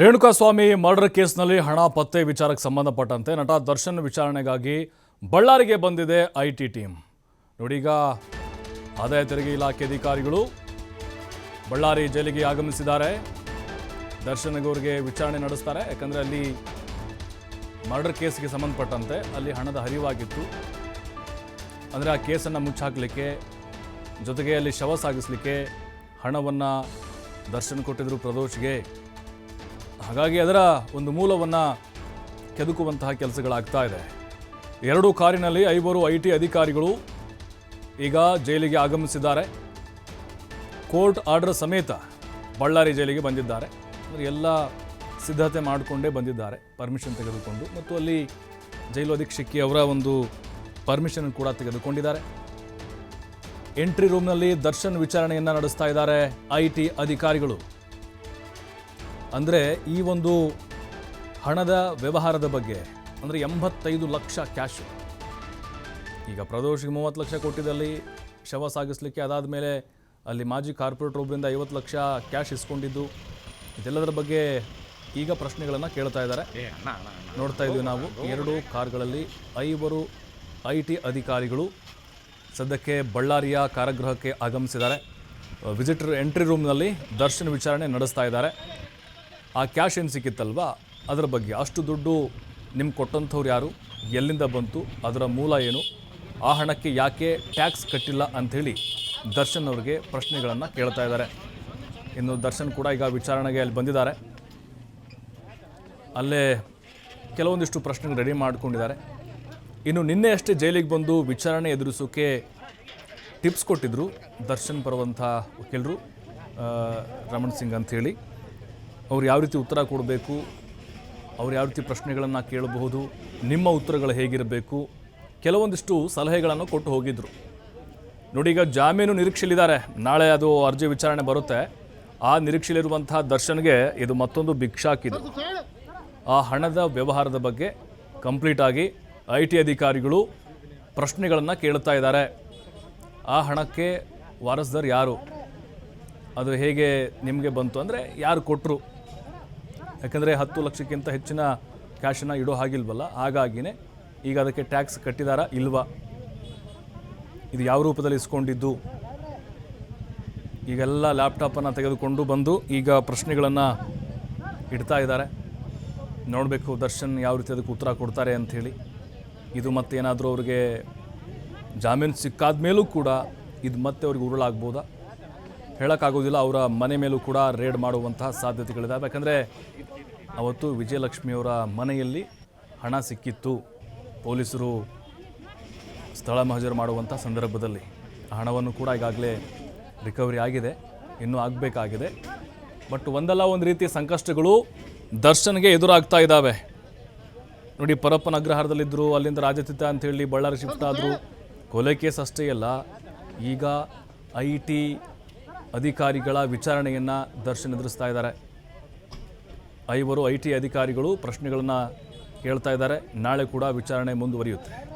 Renukaswamy murder ಕೇಸ್ನಲ್ಲಿ ಹಣ, ಪತ್ತೆ ವಿಚಾರಕ್ಕೆ ಸಂಬಂಧಪಟ್ಟಂತೆ ನಟ ದರ್ಶನ್ ವಿಚಾರಣೆಗಾಗಿ ಬಳ್ಳಾರಿಗೆ ಬಂದಿದೆ ಐ ಟಿ ಟೀಮ್ ನೋಡೀಗ ಆದಾಯ ತೆರಿಗೆ ಇಲಾಖೆ ಅಧಿಕಾರಿಗಳು ಬಳ್ಳಾರಿ ಜೈಲಿಗೆ ಆಗಮಿಸಿದ್ದಾರೆ. ದರ್ಶನ್ ಅವ್ರಿಗೆ ವಿಚಾರಣೆ ನಡೆಸ್ತಾರೆ. ಯಾಕಂದರೆ ಅಲ್ಲಿ ಮರ್ಡರ್ ಕೇಸ್ಗೆ ಸಂಬಂಧಪಟ್ಟಂತೆ ಅಲ್ಲಿ ಹಣದ ಹರಿವಾಗಿತ್ತು. ಅಂದರೆ ಆ ಕೇಸನ್ನು ಮುಚ್ಚಾಕಲಿಕ್ಕೆ, ಜೊತೆಗೆ ಅಲ್ಲಿ ಶವ ಸಾಗಿಸಲಿಕ್ಕೆ ಹಣವನ್ನು ದರ್ಶನ್ ಕೊಟ್ಟಿದ್ರು ಪ್ರದೋಷ್ಗೆ. ಹಾಗಾಗಿ ಅದರ ಒಂದು ಮೂಲವನ್ನು ಕೆದುಕುವಂತಹ ಕೆಲಸಗಳಾಗ್ತಾ ಇದೆ. ಎರಡು ಕಾರಿನಲ್ಲಿ ಐವರು ಐ ಟಿ ಅಧಿಕಾರಿಗಳು ಈಗ ಜೈಲಿಗೆ ಆಗಮಿಸಿದ್ದಾರೆ. ಕೋರ್ಟ್ ಆರ್ಡರ್ ಸಮೇತ ಬಳ್ಳಾರಿ ಜೈಲಿಗೆ ಬಂದಿದ್ದಾರೆ. ಎಲ್ಲ ಸಿದ್ಧತೆ ಮಾಡಿಕೊಂಡೇ ಬಂದಿದ್ದಾರೆ, ಪರ್ಮಿಷನ್ ತೆಗೆದುಕೊಂಡು. ಮತ್ತು ಅಲ್ಲಿ ಜೈಲು ಅಧೀಕ್ಷಕಿ ಅವರ ಒಂದು ಪರ್ಮಿಷನ್ ಕೂಡ ತೆಗೆದುಕೊಂಡಿದ್ದಾರೆ. ಎಂಟ್ರಿ ರೂಮ್ನಲ್ಲಿ ದರ್ಶನ್ ವಿಚಾರಣೆಯನ್ನು ನಡೆಸ್ತಾ ಇದ್ದಾರೆ ಐ ಟಿ ಅಧಿಕಾರಿಗಳು. ಅಂದರೆ ಈ ಒಂದು ಹಣದ ವ್ಯವಹಾರದ ಬಗ್ಗೆ ಅಂದರೆ ಎಂಬತ್ತೈದು ಲಕ್ಷ ಕ್ಯಾಶ್ ಈಗ ಪ್ರದೋಷಿಗೆ ಮೂವತ್ತು ಲಕ್ಷ ಕೊಟ್ಟಿದ್ದಲ್ಲಿ ಶವ ಸಾಗಿಸಲಿಕ್ಕೆ ಅದಾದ ಮೇಲೆ ಅಲ್ಲಿ ಮಾಜಿ ಕಾರ್ಪೊರೇಟರ್ ಒಬ್ಬರಿಂದ ಐವತ್ತು ಲಕ್ಷ ಕ್ಯಾಶ್ ಇಸ್ಕೊಂಡಿದ್ದು. ಇದೆಲ್ಲದರ ಬಗ್ಗೆ ಈಗ ಪ್ರಶ್ನೆಗಳನ್ನು ಕೇಳ್ತಾ ಇದ್ದಾರೆ. ನೋಡ್ತಾ ಇದ್ದೀವಿ ನಾವು ಎರಡು ಕಾರ್ಗಳಲ್ಲಿ ಐವರು ಐ ಟಿ ಅಧಿಕಾರಿಗಳು ಸದ್ಯಕ್ಕೆ ಬಳ್ಳಾರಿಯ ಕಾರಾಗೃಹಕ್ಕೆ ಆಗಮಿಸಿದ್ದಾರೆ. ವಿಸಿಟರ್ ಎಂಟ್ರಿ ರೂಮ್ನಲ್ಲಿ ದರ್ಶನ ವಿಚಾರಣೆ ನಡೆಸ್ತಾ ಇದ್ದಾರೆ. ಆ ಕ್ಯಾಶ್ ಏನು ಸಿಕ್ಕಿತ್ತಲ್ವಾ? ಅದರ ಬಗ್ಗೆ ಅಷ್ಟು ದುಡ್ಡು ನಿಮ್ಗೆ ಕೊಟ್ಟಂಥವ್ರು ಯಾರು? ಎಲ್ಲಿಂದ ಬಂತು? ಅದರ ಮೂಲ ಏನು? ಆ ಹಣಕ್ಕೆ ಯಾಕೆ ಟ್ಯಾಕ್ಸ್ ಕಟ್ಟಿಲ್ಲ ಅಂಥೇಳಿ ದರ್ಶನ್ ಅವರಿಗೆ ಪ್ರಶ್ನೆಗಳನ್ನು ಕೇಳ್ತಾ ಇದ್ದಾರೆ. ಇನ್ನು ದರ್ಶನ್ ಕೂಡ ಈಗ ವಿಚಾರಣೆಗೆ ಅಲ್ಲಿ ಬಂದಿದ್ದಾರೆ. ಅಲ್ಲೇ ಕೆಲವೊಂದಿಷ್ಟು ಪ್ರಶ್ನೆಗಳು ರೆಡಿ ಮಾಡ್ಕೊಂಡಿದ್ದಾರೆ. ಇನ್ನು ನಿನ್ನೆ ಅಷ್ಟೇ ಜೈಲಿಗೆ ಬಂದು ವಿಚಾರಣೆ ಎದುರಿಸೋಕೆ ಟಿಪ್ಸ್ ಕೊಟ್ಟಿದ್ದರು ದರ್ಶನ್ ಬರುವಂಥ ವಕೀಲರು ರಮಣ್ ಸಿಂಗ್ ಅಂಥೇಳಿ. ಅವ್ರು ಯಾವ ರೀತಿ ಉತ್ತರ ಕೊಡಬೇಕು, ಅವ್ರು ಯಾವ ರೀತಿ ಪ್ರಶ್ನೆಗಳನ್ನು ಕೇಳಬಹುದು, ನಿಮ್ಮ ಉತ್ತರಗಳು ಹೇಗಿರಬೇಕು, ಕೆಲವೊಂದಿಷ್ಟು ಸಲಹೆಗಳನ್ನು ಕೊಟ್ಟು ಹೋಗಿದ್ದರು ನೋಡಿ, ಈಗ ಜಾಮೀನು ನಿರೀಕ್ಷೆಯಲ್ಲಿದ್ದಾರೆ. ನಾಳೆ ಅದು ಅರ್ಜಿ ವಿಚಾರಣೆ ಬರುತ್ತೆ. ಆ ನಿರೀಕ್ಷೆಯಲ್ಲಿರುವಂತಹ ದರ್ಶನ್ಗೆ ಇದು ಮತ್ತೊಂದು ಭಿಕ್ಷಾಕಿದೆ ಆ ಹಣದ ವ್ಯವಹಾರದ ಬಗ್ಗೆ ಕಂಪ್ಲೀಟ್ ಆಗಿ ಐ ಟಿ ಅಧಿಕಾರಿಗಳು ಪ್ರಶ್ನೆಗಳನ್ನು ಕೇಳ್ತಾ ಇದ್ದಾರೆ. ಆ ಹಣಕ್ಕೆ ವಾರಸ್ದಾರ್ ಯಾರು? ಅದು ಹೇಗೆ ನಿಮಗೆ ಬಂತು ಅಂದರೆ ಯಾರು ಕೊಟ್ಟರು ಯಾಕಂದರೆ ಹತ್ತು ಲಕ್ಷಕ್ಕಿಂತ ಹೆಚ್ಚಿನ ಕ್ಯಾಶನ್ನು ಇಡೋ ಹಾಗಿಲ್ವಲ್ಲ? ಹಾಗಾಗಿನೇ ಈಗ ಅದಕ್ಕೆ ಟ್ಯಾಕ್ಸ್ ಕಟ್ಟಿದಾರ ಇಲ್ವಾ? ಇದು ಯಾವ ರೂಪದಲ್ಲಿ ಇಸ್ಕೊಂಡಿದ್ದು? ಈಗೆಲ್ಲ ಲ್ಯಾಪ್ಟಾಪನ್ನು ತೆಗೆದುಕೊಂಡು ಬಂದು ಈಗ ಪ್ರಶ್ನೆಗಳನ್ನು ಇಡ್ತಾ ಇದ್ದಾರೆ. ನೋಡಬೇಕು ದರ್ಶನ್ ಯಾವ ರೀತಿ ಅದಕ್ಕೆ ಉತ್ತರ ಕೊಡ್ತಾರೆ ಅಂಥೇಳಿ ಇದು ಮತ್ತೇನಾದರೂ ಅವ್ರಿಗೆ ಜಾಮೀನು ಸಿಕ್ಕಾದ ಮೇಲೂ ಕೂಡ ಇದು ಮತ್ತೆ ಅವ್ರಿಗೆ ಉರುಳಾಗ್ಬೋದಾ? ಹೇಳೋಕ್ಕಾಗೋದಿಲ್ಲ ಅವರ ಮನೆ ಮೇಲೂ ಕೂಡ ರೇಡ್ ಮಾಡುವಂತಹ ಸಾಧ್ಯತೆಗಳಿದ್ದಾವೆ ಯಾಕಂದರೆ ಅವತ್ತು ವಿಜಯಲಕ್ಷ್ಮಿಯವರ ಮನೆಯಲ್ಲಿ ಹಣ ಸಿಕ್ಕಿತ್ತು. ಪೊಲೀಸರು ಸ್ಥಳ ಮಹಜರು ಮಾಡುವಂಥ ಸಂದರ್ಭದಲ್ಲಿ ಹಣವನ್ನು ಕೂಡ ಈಗಾಗಲೇ ರಿಕವರಿ ಆಗಿದೆ. ಇನ್ನೂ ಆಗಬೇಕಾಗಿದೆ. ಬಟ್ ಒಂದಲ್ಲ, ಒಂದು ರೀತಿಯ ಸಂಕಷ್ಟಗಳು ದರ್ಶನ್ಗೆ ಎದುರಾಗ್ತಾ ಇದ್ದಾವೆ ನೋಡಿ, ಪರಪ್ಪನ ಅಗ್ರಹಾರದಲ್ಲಿದ್ದರು, ಅಲ್ಲಿಂದ ರಾಜತೀತ ಅಂತೇಳಿ ಬಳ್ಳಾರಿ ಶಿಫ್ಟ್ ಆದರು. ಕೊಲೆ ಕೇಸ್ ಅಷ್ಟೇ ಅಲ್ಲ. ಈಗ ಐ ಟಿ ಅಧಿಕಾರಿಗಳ ವಿಚಾರಣೆಯನ್ನು ದರ್ಶನ ಎದುರಿಸ್ತಾ ಇದ್ದಾರೆ. ಐವರು ಐ ಟಿ ಅಧಿಕಾರಿಗಳು ಪ್ರಶ್ನೆಗಳನ್ನು ಕೇಳ್ತಾ ಇದ್ದಾರೆ. ನಾಳೆ ಕೂಡ ವಿಚಾರಣೆ ಮುಂದುವರಿಯುತ್ತೆ.